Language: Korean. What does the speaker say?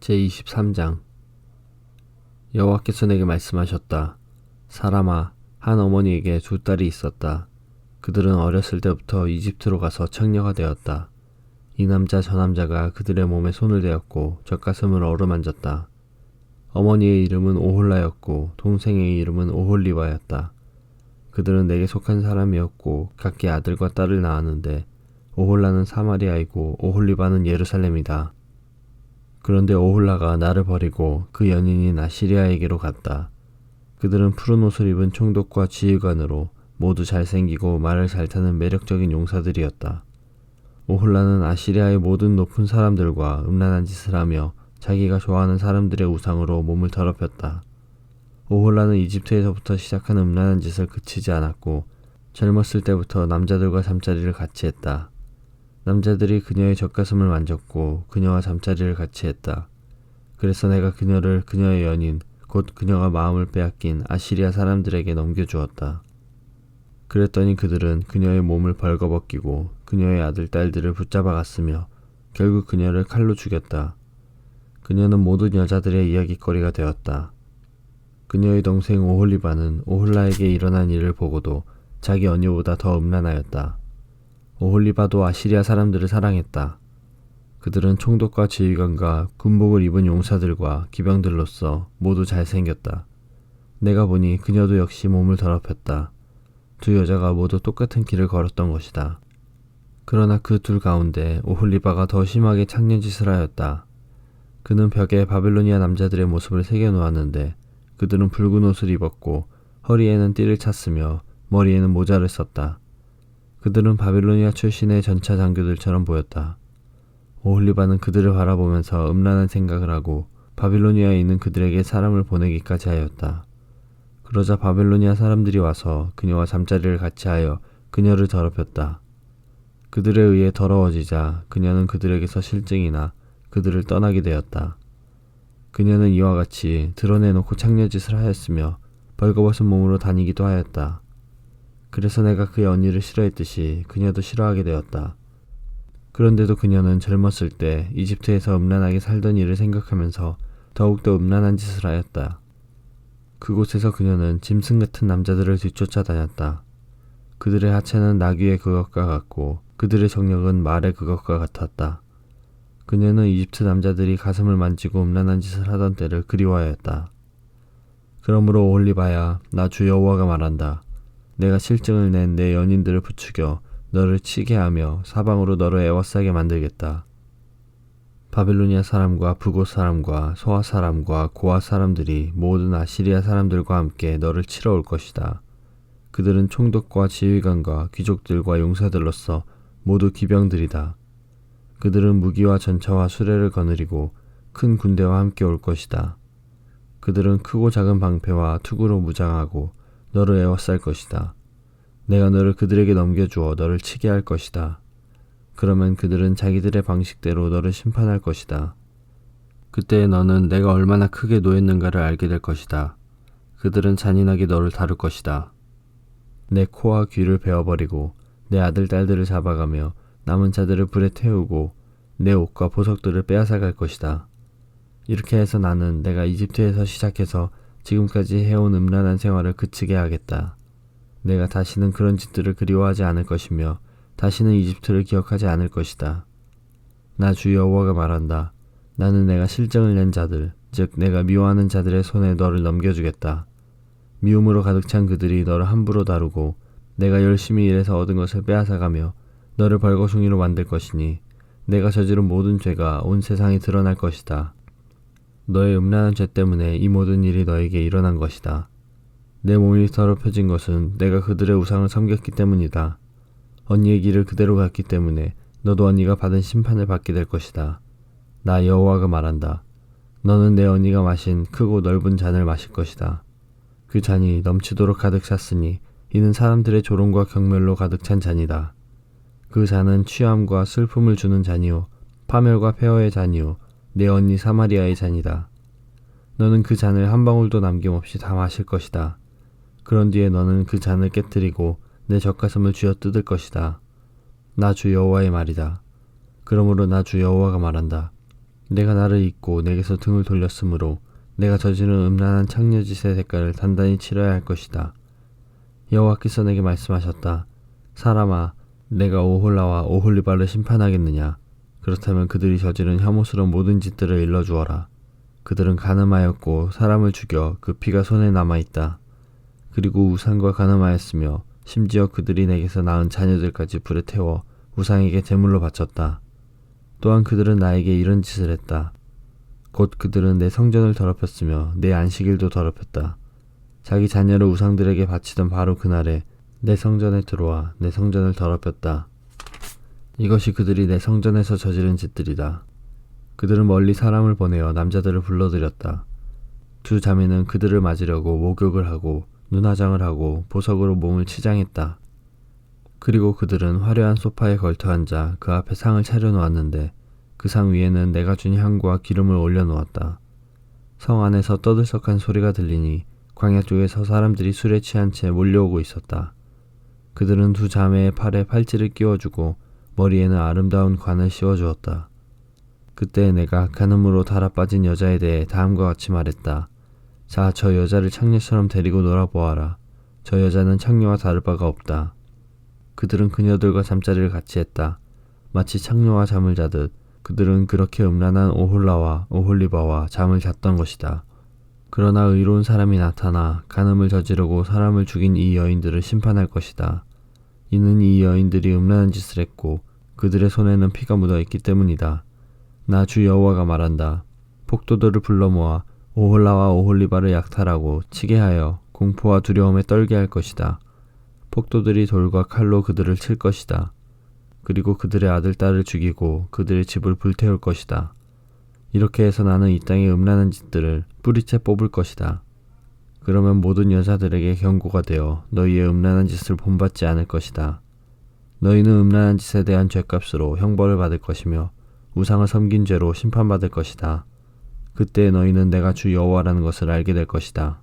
제23장 여호와께서 내게 말씀하셨다. 사람아, 한 어머니에게 두 딸이 있었다. 그들은 어렸을 때부터 이집트로 가서 청녀가 되었다. 이 남자 저 남자가 그들의 몸에 손을 대었고 젖가슴을 어루만졌다. 어머니의 이름은 오홀라였고 동생의 이름은 오홀리바였다. 그들은 내게 속한 사람이었고 각기 아들과 딸을 낳았는데 오홀라는 사마리아이고 오홀리바는 예루살렘이다. 그런데 오홀라가 나를 버리고 그 연인인 아시리아에게로 갔다. 그들은 푸른 옷을 입은 총독과 지휘관으로 모두 잘생기고 말을 잘 타는 매력적인 용사들이었다. 오홀라는 아시리아의 모든 높은 사람들과 음란한 짓을 하며 자기가 좋아하는 사람들의 우상으로 몸을 더럽혔다. 오홀라는 이집트에서부터 시작한 음란한 짓을 그치지 않았고 젊었을 때부터 남자들과 잠자리를 같이 했다. 남자들이 그녀의 젖가슴을 만졌고 그녀와 잠자리를 같이 했다. 그래서 내가 그녀를 그녀의 연인, 곧 그녀가 마음을 빼앗긴 아시리아 사람들에게 넘겨주었다. 그랬더니 그들은 그녀의 몸을 벌거벗기고 그녀의 아들, 딸들을 붙잡아 갔으며 결국 그녀를 칼로 죽였다. 그녀는 모든 여자들의 이야기거리가 되었다. 그녀의 동생 오홀리바는 오홀라에게 일어난 일을 보고도 자기 언니보다 더 음란하였다. 오홀리바도 아시리아 사람들을 사랑했다. 그들은 총독과 지휘관과 군복을 입은 용사들과 기병들로서 모두 잘생겼다. 내가 보니 그녀도 역시 몸을 더럽혔다. 두 여자가 모두 똑같은 길을 걸었던 것이다. 그러나 그 둘 가운데 오홀리바가 더 심하게 창년짓을 하였다. 그는 벽에 바빌로니아 남자들의 모습을 새겨놓았는데 그들은 붉은 옷을 입었고 허리에는 띠를 찼으며 머리에는 모자를 썼다. 그들은 바빌로니아 출신의 전차 장교들처럼 보였다. 오홀리바는 그들을 바라보면서 음란한 생각을 하고 바빌로니아에 있는 그들에게 사람을 보내기까지 하였다. 그러자 바빌로니아 사람들이 와서 그녀와 잠자리를 같이 하여 그녀를 더럽혔다. 그들에 의해 더러워지자 그녀는 그들에게서 실증이나 그들을 떠나게 되었다. 그녀는 이와 같이 드러내놓고 창녀짓을 하였으며 벌거벗은 몸으로 다니기도 하였다. 그래서 내가 그의 언니를 싫어했듯이 그녀도 싫어하게 되었다. 그런데도 그녀는 젊었을 때 이집트에서 음란하게 살던 일을 생각하면서 더욱더 음란한 짓을 하였다. 그곳에서 그녀는 짐승 같은 남자들을 뒤쫓아 다녔다. 그들의 하체는 나귀의 그것과 같고 그들의 정력은 말의 그것과 같았다. 그녀는 이집트 남자들이 가슴을 만지고 음란한 짓을 하던 때를 그리워하였다. 그러므로 올리바야, 나 주 여호와가 말한다. 내가 실증을 낸 내 연인들을 부추겨 너를 치게 하며 사방으로 너를 애워싸게 만들겠다. 바빌로니아 사람과 북곳 사람과 소아 사람과 고아 사람들이 모든 아시리아 사람들과 함께 너를 치러 올 것이다. 그들은 총독과 지휘관과 귀족들과 용사들로서 모두 기병들이다. 그들은 무기와 전차와 수레를 거느리고 큰 군대와 함께 올 것이다. 그들은 크고 작은 방패와 투구로 무장하고 너를 에워쌀 것이다. 내가 너를 그들에게 넘겨주어 너를 치게 할 것이다. 그러면 그들은 자기들의 방식대로 너를 심판할 것이다. 그때 너는 내가 얼마나 크게 노했는가를 알게 될 것이다. 그들은 잔인하게 너를 다룰 것이다. 내 코와 귀를 베어버리고 내 아들, 딸들을 잡아가며 남은 자들을 불에 태우고 내 옷과 보석들을 빼앗아 갈 것이다. 이렇게 해서 나는 내가 이집트에서 시작해서 지금까지 해온 음란한 생활을 그치게 하겠다. 내가 다시는 그런 짓들을 그리워하지 않을 것이며 다시는 이집트를 기억하지 않을 것이다. 나 주 여호와가 말한다. 나는 내가 실정을 낸 자들, 즉 내가 미워하는 자들의 손에 너를 넘겨주겠다. 미움으로 가득 찬 그들이 너를 함부로 다루고 내가 열심히 일해서 얻은 것을 빼앗아가며 너를 벌거숭이로 만들 것이니 내가 저지른 모든 죄가 온 세상에 드러날 것이다. 너의 음란한 죄 때문에 이 모든 일이 너에게 일어난 것이다. 내 몸이 더럽혀진 것은 내가 그들의 우상을 섬겼기 때문이다. 언니의 길을 그대로 갔기 때문에 너도 언니가 받은 심판을 받게 될 것이다. 나 여호와가 말한다. 너는 내 언니가 마신 크고 넓은 잔을 마실 것이다. 그 잔이 넘치도록 가득 찼으니 이는 사람들의 조롱과 경멸로 가득 찬 잔이다. 그 잔은 취함과 슬픔을 주는 잔이요 파멸과 폐허의 잔이요 내 언니 사마리아의 잔이다. 너는 그 잔을 한 방울도 남김없이 다 마실 것이다. 그런 뒤에 너는 그 잔을 깨뜨리고 내 젖가슴을 쥐어 뜯을 것이다. 나 주 여호와의 말이다. 그러므로 나 주 여호와가 말한다. 내가 나를 잊고 내게서 등을 돌렸으므로 내가 저지른 음란한 창녀짓의 대가를 단단히 치러야 할 것이다. 여호와께서 내게 말씀하셨다. 사람아, 내가 오홀라와 오홀리바를 심판하겠느냐? 그렇다면 그들이 저지른 혐오스러운 모든 짓들을 일러주어라. 그들은 가늠하였고 사람을 죽여 그 피가 손에 남아있다. 그리고 우상과 가늠하였으며 심지어 그들이 내게서 낳은 자녀들까지 불에 태워 우상에게 제물로 바쳤다. 또한 그들은 나에게 이런 짓을 했다. 곧 그들은 내 성전을 더럽혔으며 내 안식일도 더럽혔다. 자기 자녀를 우상들에게 바치던 바로 그날에 내 성전에 들어와 내 성전을 더럽혔다. 이것이 그들이 내 성전에서 저지른 짓들이다. 그들은 멀리 사람을 보내어 남자들을 불러들였다. 두 자매는 그들을 맞으려고 목욕을 하고 눈화장을 하고 보석으로 몸을 치장했다. 그리고 그들은 화려한 소파에 걸터 앉아 그 앞에 상을 차려놓았는데 그 상 위에는 내가 준 향과 기름을 올려놓았다. 성 안에서 떠들썩한 소리가 들리니 광야 쪽에서 사람들이 술에 취한 채 몰려오고 있었다. 그들은 두 자매의 팔에 팔찌를 끼워주고 머리에는 아름다운 관을 씌워주었다. 그때 내가 간음으로 달아빠진 여자에 대해 다음과 같이 말했다. 자, 저 여자를 창녀처럼 데리고 놀아보아라. 저 여자는 창녀와 다를 바가 없다. 그들은 그녀들과 잠자리를 같이 했다. 마치 창녀와 잠을 자듯 그들은 그렇게 음란한 오홀라와 오홀리바와 잠을 잤던 것이다. 그러나 의로운 사람이 나타나 간음을 저지르고 사람을 죽인 이 여인들을 심판할 것이다. 이는 이 여인들이 음란한 짓을 했고 그들의 손에는 피가 묻어 있기 때문이다. 나 주 여호와가 말한다. 폭도들을 불러 모아 오홀라와 오홀리바를 약탈하고 치게 하여 공포와 두려움에 떨게 할 것이다. 폭도들이 돌과 칼로 그들을 칠 것이다. 그리고 그들의 아들, 딸을 죽이고 그들의 집을 불태울 것이다. 이렇게 해서 나는 이 땅의 음란한 짓들을 뿌리채 뽑을 것이다. 그러면 모든 여자들에게 경고가 되어 너희의 음란한 짓을 본받지 않을 것이다. 너희는 음란한 짓에 대한 죄값으로 형벌을 받을 것이며 우상을 섬긴 죄로 심판받을 것이다. 그때 너희는 내가 주 여호와라는 것을 알게 될 것이다.